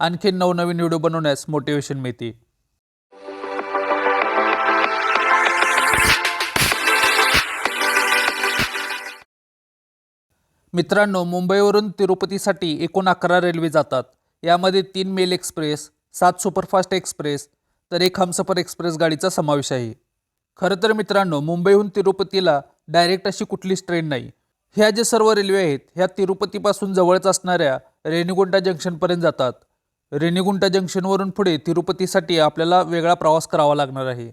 आणखी नवनवीन व्हिडिओ बनवण्यास मोटिवेशन मिळते मित्रांनो मुंबईवरून तिरुपतीसाठी एकूण अकरा रेल्वे जातात. यामध्ये तीन मेल एक्सप्रेस सात सुपरफास्ट एक्सप्रेस तर एक हमसफर एक्सप्रेस गाडीचा समावेश आहे. खरं तर मित्रांनो मुंबईहून तिरुपतीला डायरेक्ट अशी कुठलीच ट्रेन नाही. ह्या जे सर्व रेल्वे आहेत ह्या तिरुपतीपासून जवळच असणाऱ्या रेणीगुंटा जंक्शनपर्यंत जातात. रेणीगुंटा जंक्शनवरून पुढे तिरुपतीसाठी आपल्याला वेगळा प्रवास करावा लागणार आहे.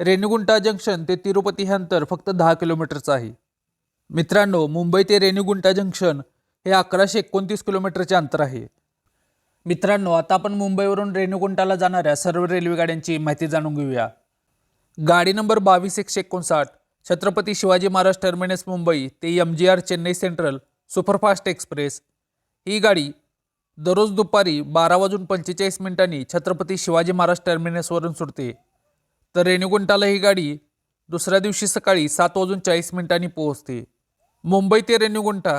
रेणीगुंटा जंक्शन ते तिरुपती हे अंतर फक्त दहा किलोमीटरचं आहे. मित्रांनो मुंबई ते रेणीगुंटा जंक्शन हे अकराशे एकोणतीस किलोमीटरचे अंतर आहे. मित्रांनो आता आपण मुंबईवरून रेणुकुंटाला जाणाऱ्या सर्व रेल्वे गाड्यांची माहिती जाणून घेऊया. गाडी नंबर बावीस एकशे एकोणसाठ छत्रपती शिवाजी महाराज टर्मिनस मुंबई ते M G R Chennai central superfast express. ही गाडी दररोज दुपारी बारा वाजून पंचेचाळीस मिनिटांनी छत्रपती शिवाजी महाराज टर्मिनसवरून सुटते. तर रेणुगुंटाला ही गाडी दुसऱ्या दिवशी सकाळी सात वाजून चाळीस मिनिटांनी पोहोचते. मुंबई ते रेणुगुंटा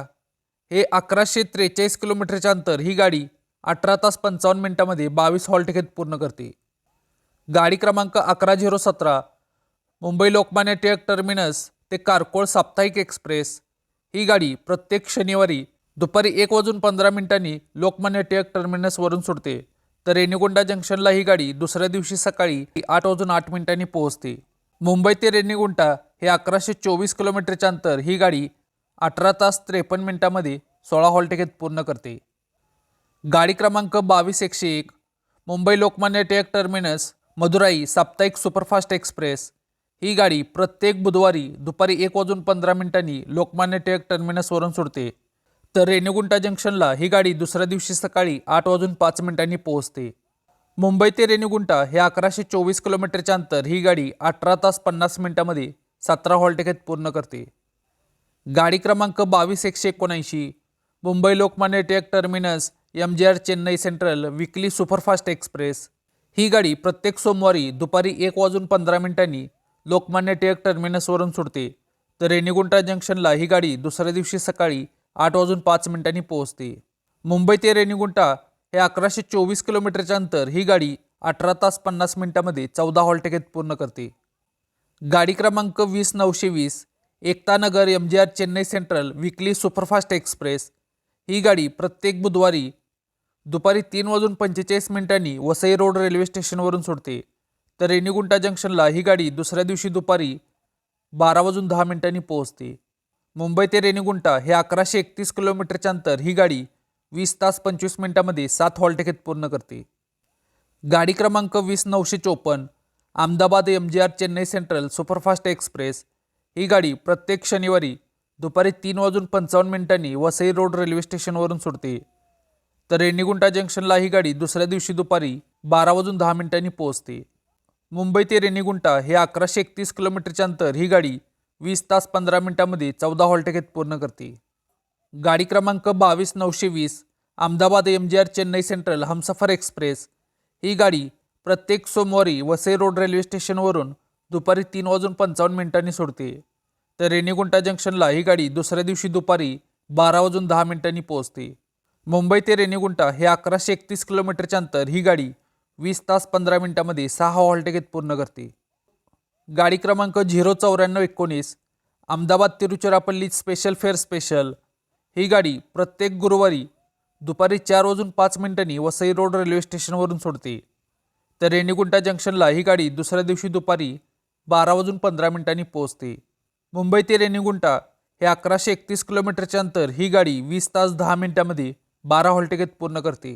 हे अकराशे त्रेचाळीस किलोमीटरच्या अंतर ही गाडी अठरा तास पंचावन्न मिनिटामध्ये बावीस हॉल्ट घेत पूर्ण करते. गाडी क्रमांक अकरा झिरो सतरा मुंबई लोकमान्य टिळक टर्मिनस ते कारकोळ साप्ताहिक एक्सप्रेस ही गाडी प्रत्येक शनिवारी दुपारी एक वाजून पंधरा मिनिटांनी लोकमान्य टिळक टर्मिनसवरून सुटते. तर रेणीगुंडा जंक्शनला ही गाडी दुसऱ्या दिवशी सकाळी आठ वाजून आठ मिनिटांनी पोहोचते. मुंबई ते रेणीगुंटा हे अकराशे चोवीस किलोमीटरच्या अंतर ही गाडी अठरा तास त्रेपन्न मिनिटामध्ये सोळा हॉलटिकेत पूर्ण करते. गाडी क्रमांक बावीस एकशे एक मुंबई लोकमान्य टिळक टर्मिनस मदुराई साप्ताहिक सुपरफास्ट एक्सप्रेस. ही गाडी प्रत्येक बुधवारी दुपारी एक वाजून पंधरा मिनिटांनी लोकमान्य टिळक टर्मिनसवरून सुटते. तर रेणीगुंटा जंक्शनला ही गाडी दुसऱ्या दिवशी सकाळी आठ वाजून पाच मिनिटांनी पोहोचते. मुंबई ते रेणीगुंटा हे अकराशे चोवीस किलोमीटरचे अंतर ही गाडी अठरा तास पन्नास मिनिटामध्ये सतरा हॉलटेकेत पूर्ण करते. गाडी क्रमांक बावीस एकशे एकोणऐंशी Mumbai Lokmanya Tilak terminus M G R Chennai central weekly superfast express. ही गाडी प्रत्येक सोमवारी दुपारी एक वाजून पंधरा मिनिटांनी लोकमान्य टिळक टर्मिनसवरून सुटते. तर रेणीगुंटा जंक्शनला ही गाडी दुसऱ्या दिवशी सकाळी आठ वाजून पाच मिनिटांनी पोहोचते. मुंबई ते रेणीगुंटा हे अकराशे चोवीस किलोमीटरचे अंतर ही गाडी अठरा तास पन्नास मिनिटामध्ये चौदा हॉलटेकेत पूर्ण करते. गाडी क्रमांक वीस नऊशे वीस Ektanagar M G R Chennai central weekly superfast express. ही गाडी प्रत्येक बुधवारी दुपारी तीन वाजून पंचेचाळीस मिनिटांनी वसई रोड रेल्वे स्टेशनवरून सुटते तर रेणीगुंटा जंक्शनला ही गाडी दुसऱ्या दिवशी दुपारी बारा वाजून दहा मिनिटांनी पोहोचते. मुंबई ते रेणीगुंटा हे अकराशे एकतीस किलोमीटरच्या अंतर ही गाडी वीस तास पंचवीस मिनिटामध्ये सात हॉल्ट पूर्ण करते. गाडी क्रमांक वीस नऊशे चोपन्न Ahmedabad M G R Chennai central superfast express ही गाडी प्रत्येक शनिवारी दुपारी तीन वाजून पंचावन्न मिनिटांनी वसई रोड रेल्वे स्टेशनवरून सुटते. तर रेणीगुंटा जंक्शनला ही गाडी दुसऱ्या दिवशी दुपारी बारा वाजून दहा मिनिटांनी पोहोचते. मुंबई ते रेणीगुंटा हे अकराशे एकतीस किलोमीटरच्या अंतर ही गाडी वीस तास पंधरा मिनिटांमध्ये चौदा हॉल्ट पूर्ण करते गाडी क्रमांक बावीस नऊशे वीस Ahmedabad M G R Chennai central Humsafar express. ही गाडी प्रत्येक सोमवारी वसई रोड रेल्वे स्टेशनवरून दुपारी तीन वाजून पंचावन्न मिनिटांनी सोडते. तर रेणीगुंटा जंक्शनला ही गाडी दुसऱ्या दिवशी दुपारी बारा वाजून दहा मिनिटांनी पोहोचते. मुंबई ते रेणीगुंटा हे अकराशे एकतीस किलोमीटरचे अंतर ही गाडी वीस तास पंधरा मिनिटांमध्ये सहा हॉल्ट पूर्ण करते. गाडी क्रमांक झिरो चौऱ्याण्णव एकोणीस Ahmedabad Tiruchirappalli special fare special ही गाडी प्रत्येक गुरुवारी दुपारी चार वाजून पाच मिनिटांनी वसई रोड रेल्वे स्टेशनवरून सोडते. तर रेणीगुंटा जंक्शनला ही गाडी दुसऱ्या दिवशी दुपारी बारा वाजून पंधरा मिनिटांनी पोहोचते. मुंबई ते रेणीगुंटा हे अकराशे एकतीस किलोमीटरचे अंतर ही गाडी वीस तास दहा मिनिटांमध्ये बारा हॉलटिकेत पूर्ण करते.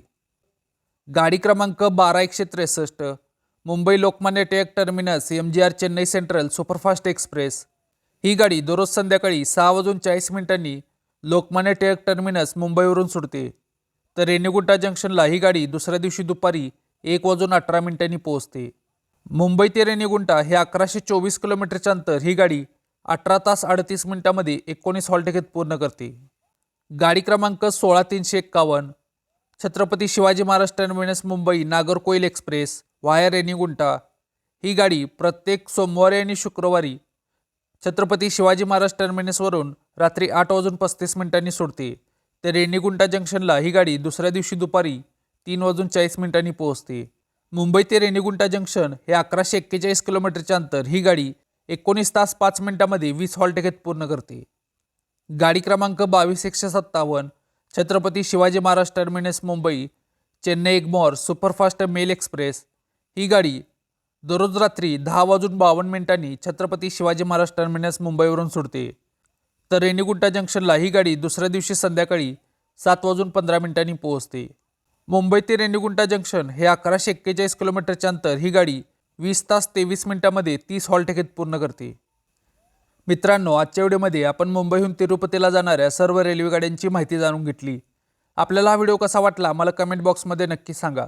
गाडी क्रमांक बारा एकशे त्रेसष्ट Mumbai Lokmanya Tilak terminus M G R Chennai central superfast express. ही गाडी दररोज संध्याकाळी सहा वाजून चाळीस मिनिटांनी लोकमान्य टिळक टर्मिनस मुंबईवरून सुटते. तर रेणीगुंटा जंक्शनला ही गाडी दुसऱ्या दिवशी दुपारी एक वाजून अठरा मिनिटांनी पोहोचते. मुंबई ते रेणीगुंटा हे अकराशे चोवीस किलोमीटरच्या अंतर ही गाडी अठरा तास अडतीस मिनिटांमध्ये एकोणीस हॉल पूर्ण करते. गाडी क्रमांक सोळा तीनशे एक्कावन्न Chhatrapati Shivaji Maharaj terminus Mumbai Nagercoil express. Via Renigunta ही गाडी प्रत्येक सोमवारी आणि शुक्रवारी छत्रपती शिवाजी महाराज टर्मिनसवरून रात्री आठ वाजून पस्तीस मिनिटांनी सोडते. तर रेणीगुंटा जंक्शनला ही गाडी दुसऱ्या दिवशी दुपारी तीन वाजून चाळीस मिनिटांनी पोहोचते. मुंबई ते रेणीगुंटा जंक्शन हे अकराशे एक्केचाळीस किलोमीटरचे अंतर ही गाडी एकोणीस तास पाच मिनिटांमध्ये वीस हॉल पूर्ण करते. गाडी क्रमांक बावीस एकशे सत्तावन्न Chhatrapati Shivaji Maharaj terminus Mumbai Chennai Egmore superfast mail express ही गाडी दररोज रात्री दहा वाजून बावन्न मिनिटांनी छत्रपती शिवाजी महाराज टर्मिनस मुंबईवरून सुटते. तर रेणीगुंटा जंक्शनला ही गाडी दुसऱ्या दिवशी संध्याकाळी सात वाजून पंधरा मिनिटांनी पोहोचते. मुंबई ते रेणीगुंटा जंक्शन हे अकराशे एक्केचाळीस किलोमीटरचे अंतर ही गाडी वीस तास तेवीस मिनिटांमध्ये तीस हॉल टिकीट पूर्ण करते. मित्रांनो आजच्या व्हिडिओमध्ये आपण मुंबईहून तिरुपतीला जाणाऱ्या सर्व रेल्वे गाड्यांची माहिती जाणून घेतली. आपल्याला हा व्हिडिओ कसा वाटला मला कमेंट बॉक्समध्ये नक्की सांगा.